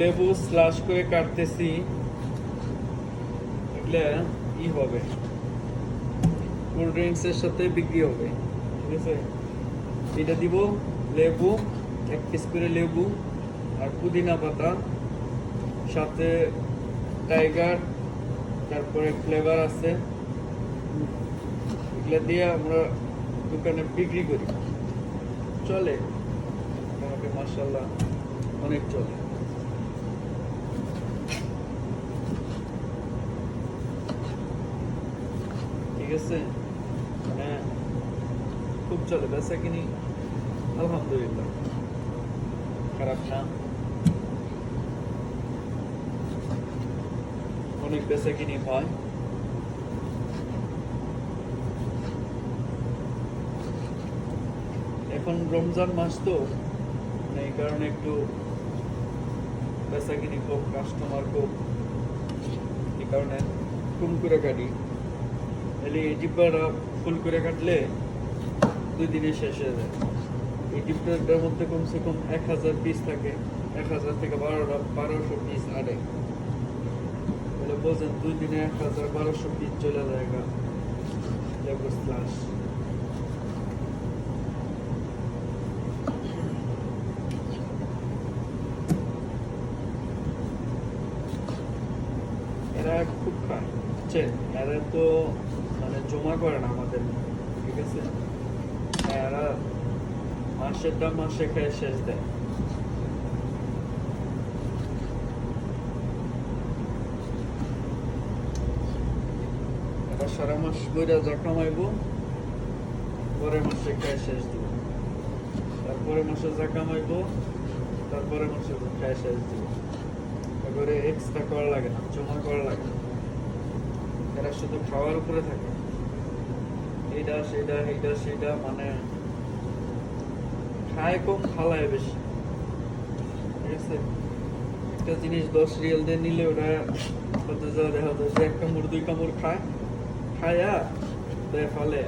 লেবু স্লাশ করে কাটতেছি, এগুলা ই হবে। কোল্ড ড্রিঙ্কস এর সাথে বিক্রি হবে, ঠিক আছে? এটা দিব লেবু, এক পিস করে লেবু আর পুদিনা পাতা, সাথে টাইগার তারপরে ফ্লেভার আছে। এগুলা দিয়ে আমরা দোকানে বিক্রি করি। চলে? মোটামুটি মার্শাল্লাহ অনেক চলে। আছে মানে খুব চলে। বেচা কিনি, আলহামদুলিল্লাহ। খারাপ না। অনেক বেচা কিনি হয়। এখন রমজান মাস তো মানে এই কারণে একটু বেচা কিনি খুব কাস্টমার খুব, এই কারণে কম করে কাটি তাহলে এই ডিব্বাটা ফুল করে কাটলে দুই দিনে শেষ হয়ে যায়। এই ডিব্বাটার মধ্যে কমসে কম এক হাজার পিস থাকে। এক হাজার থেকে বারোটা, বারোশো পিস আড়ে তাহলে বোঝেন দুই দিনে এক হাজার বারোশো পিস চলে যায় এরা খুব খায় এরা তো জমা করে না আমাদের। ঠিক আছে? এরা মাসেরটা মাসে খেয়ে শেষ দেয়। সারা মাস বইরা যা কামাইবো, পরের মাসে খেয়ে শেষ দিব। তারপরে মাসে যা কামাইবো তারপরে মাসে খেয়ে শেষ দিব। এবারে এক্সট্রা করা লাগে না, জমা করা লাগে এরা শুধু খাওয়ার উপরে থাকে। এইটা সেটা এইটা সেটা মানে খায় কম ফালায় বেশি। একটা জিনিস দশ রিয়েল দিয়ে নিলে যা দেখা এক কামড় দুই কামড় খায়, খায়া দেয় ফালে।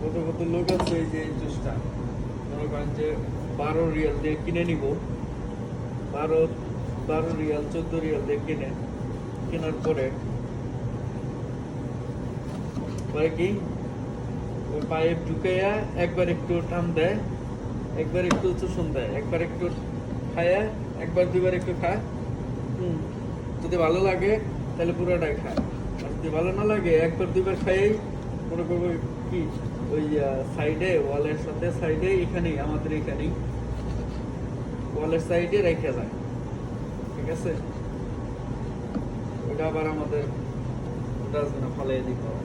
কত কত লোক আছে এই যে জুসটা। মনে করেন যে বারো রিয়াল দিয়ে কিনে নিব। বারো বারো রিয়াল, চোদ্দ রিয়াল দিয়ে কিনে। কেনার পরে পরে ওই পাইপ ঢুকাইয়া একবার একটু টান দেয়, একবার একটু চুষণ দেয়, একবার একটু খায়া, একবার দুইবার একটু খায় হুম, যদি ভালো লাগে, তাহলে পুরোটাই খায় আর যদি ভালো না লাগে, একবার দুইবার খাইয়েই মনে করব কি, ওই সাইডে ওয়ালের সাথে সাইডে এখানেই, আমাদের এখানেই। ওয়ালের সাইডে রেখে যায়। ঠিক আছে? ওটা আবার আমাদের ডাস্টবিনে দিতে হবে